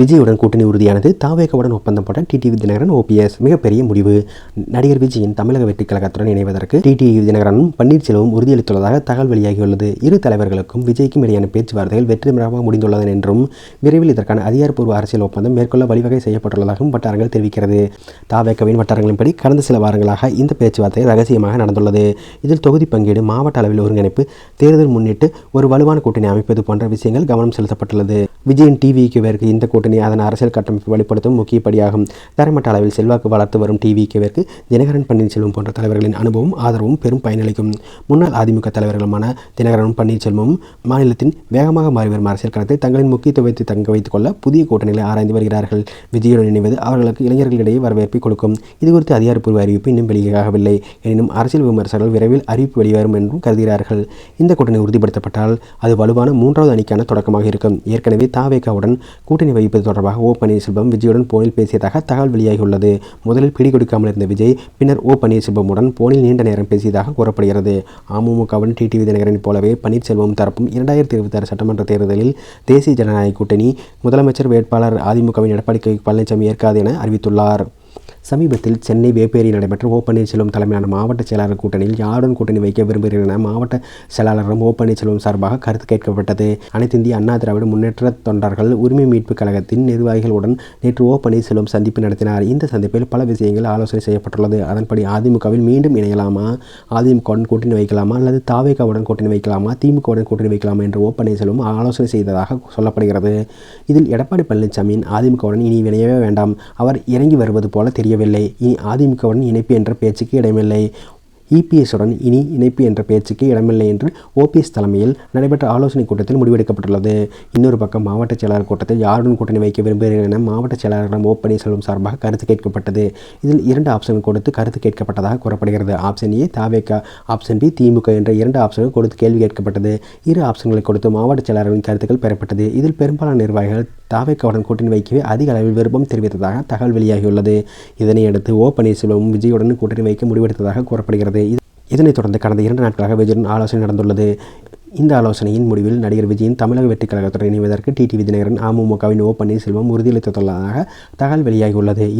விஜயுடன் கூட்டணி உறுதியானது தாவேகவுடன் ஒப்பந்தம் போட்ட டிடிவி தினகரன் ஓபிஎஸ் மிகப்பெரிய முடிவு. நடிகர் விஜயின் தமிழக வெற்றிக் கழகத்துடன் இணைவதற்கு டிடிவி தினகரனும் பன்னீர்செல்வம் உறுதியளித்துள்ளதாக தகவல் வெளியாகியுள்ளது. இரு தலைவர்களுக்கும் விஜய்க்கும் இடையான பேச்சுவார்த்தைகள் வெற்றிகரமாக முடிந்துள்ளது என்றும் விரைவில் இதற்கான அதிகாரப்பூர்வ அரசியல் ஒப்பந்தம் மேற்கொள்ள வழிவகை செய்யப்பட்டுள்ளதாகவும் வட்டாரங்கள் தெரிவிக்கிறது. தாவேகவின் வட்டாரங்களின்படி கடந்த சில வாரங்களாக இந்த பேச்சுவார்த்தை ரகசியமாக நடந்துள்ளது. இதில் தொகுதி பங்கீடு மாவட்ட அளவில் ஒருங்கிணைப்பு தேர்தல் முன்னிட்டு ஒரு வலுவான கூட்டணி அமைப்பது போன்ற விஷயங்கள் கவனம் செலுத்தப்பட்டுள்ளது. விஜயன் டிவிக்கு இந்த கூட்டணி அதன் அரசியல் கட்டமைப்பை வெளிப்படுத்தும் முக்கிய படியாகும். தரமட்ட அளவில் செல்வாக்கு வளர்த்து வரும் டிவிக்கு விற்கு தினகரன் பன்னீர்செல்வம் போன்ற தலைவர்களின் அனுபவம் ஆதரவும் பெரும் பயனளிக்கும். முன்னாள் அதிமுக தலைவர்களுமான தினகரனும் பன்னீர்செல்வமும் மாநிலத்தின் வேகமாக மாறி வரும் அரசியல் களத்தை தங்களின் முக்கியத்துவத்தை தங்க வைத்துக் கொள்ள புதிய கூட்டணிகளை ஆராய்ந்து வருகிறார்கள். விஜயுடன் இணைவது அவர்களுக்கு இளைஞர்களிடையே வரவேற்பை கொடுக்கும். இது குறித்து அதிகாரப்பூர்வ அறிவிப்பு இன்னும் வெளியாகவில்லை. எனினும் அரசியல் விமர்சகர்கள் விரைவில் அறிவிப்பு வெளிவரும் என்றும் கருதுகிறார்கள். இந்த கூட்டணி உறுதிப்படுத்தப்பட்டால் அது வலுவான மூன்றாவது அணிக்கான தொடக்கமாக இருக்கும். ஏற்கனவே தாவேகாவுடன் கூட்டணி வைப்பது தொடர்பாக ஓ பன்னீர்செல்வம் விஜயுடன் போனில் பேசியதாக தகவல் வெளியாகியுள்ளது. முதலில் பிடிகொடுக்காமல் இருந்த விஜய் பின்னர் ஓ பன்னீர்செல்வமுடன் போனில் நீண்ட நேரம் பேசியதாக கூறப்படுகிறது. அமமுகவுடன் டிடிவி தினகரன் போலவே பன்னீர்செல்வம் தரப்பும் இரண்டாயிரத்தி இருபத்தி ஆறு சட்டமன்ற தேர்தலில் தேசிய ஜனநாயக கூட்டணி முதலமைச்சர் வேட்பாளர் அதிமுகவின் எடப்பாடி கே பழனிசாமி ஏற்காது என அறிவித்துள்ளார். சமீபத்தில் சென்னை வேப்பேரியில் நடைபெற்ற ஓ பன்னீர்செல்வம் தலைமையிலான மாவட்ட செயலாளர் கூட்டணியில் யாருடன் கூட்டணி வைக்க விரும்புகிறீர்கள் என மாவட்ட செயலாளரும் ஓ பன்னீர்செல்வம் சார்பாக கருத்து கேட்கப்பட்டது. அனைத்து இந்திய அண்ணா திராவிட முன்னேற்ற தொண்டர்கள் உரிமை மீட்பு கழகத்தின் நிர்வாகிகளுடன் நேற்று ஓ பன்னீர்செல்வம் சந்திப்பு நடத்தினார். இந்த சந்திப்பில் பல விஷயங்கள் ஆலோசனை செய்யப்பட்டுள்ளது. அதன்படி அதிமுகவில் மீண்டும் இணையலாமா? அதிமுகவுடன் கூட்டணி வைக்கலாமா? அல்லது தாவேகாவுடன் கூட்டணி வைக்கலாமா? திமுகவுடன் கூட்டணி வைக்கலாமா என்று ஓ பன்னீர்செல்வம் ஆலோசனை செய்ததாக சொல்லப்படுகிறது. இதில் எடப்பாடி பழனிசாமியின் அதிமுகவுடன் இனி இணையவே வேண்டாம். அவர் இறங்கி வருவது போல முடியவில்லை இனி அதிமுகவுடன் இணைப்பு என்ற பேச்சுக்கு இடமில்லை. இபிஎஸ்ஸுடன் இனி இணைப்பு என்ற பேச்சுக்கு இடமில்லை என்று ஓபிஎஸ் தலைமையில் நடைபெற்ற ஆலோசனை கூட்டத்தில் முடிவெடுக்கப்பட்டுள்ளது. இன்னொரு பக்கம் மாவட்ட செயலாளர் கூட்டத்தில் யாருடன் கூட்டணி வைக்க விரும்புகிறீர்கள் என மாவட்ட செயலாளரிடம் ஓ பன்னீர்செல்வம் சார்பாக கருத்து கேட்கப்பட்டது. இதில் இரண்டு ஆப்ஷன் கொடுத்து கருத்து கேட்கப்பட்டதாக கூறப்படுகிறது. Option A TVK. Option B திமுக என்ற இரண்டு ஆப்ஷன்கள் கொடுத்து கேள்வி கேட்கப்பட்டது. இரு ஆப்ஷன்களை கொடுத்து மாவட்ட செயலாளர்களின் கருத்துக்கள் பெறப்பட்டது. இதில் பெரும்பாலான நிர்வாகிகள் தாவேக்காவுடன் கூட்டணி வைக்கவே அதிக அளவில் விருப்பம் தெரிவித்ததாக தகவல் வெளியாகியுள்ளது. இதனையடுத்து ஓ பன்னீர்செல்வமும் விஜயுடன் கூட்டணி வைக்க முடிவெடுத்ததாக கூறப்படுகிறது. இது- இதனைத் தொடர்ந்து கடந்த இரண்டு நாட்களாக விஜயுடன் ஆலோசனை நடந்துள்ளது. இந்த ஆலோசனையின் முடிவில் நடிகர் விஜயின் தமிழக வெற்றிக் கழகத்துடன் இணைவதற்கு டிடிவி தினகரன் அமமுகவின் ஓ பன்னீர்செல்வம் உறுதியளித்துள்ளதாக தகவல் வெளியாகியுள்ளது.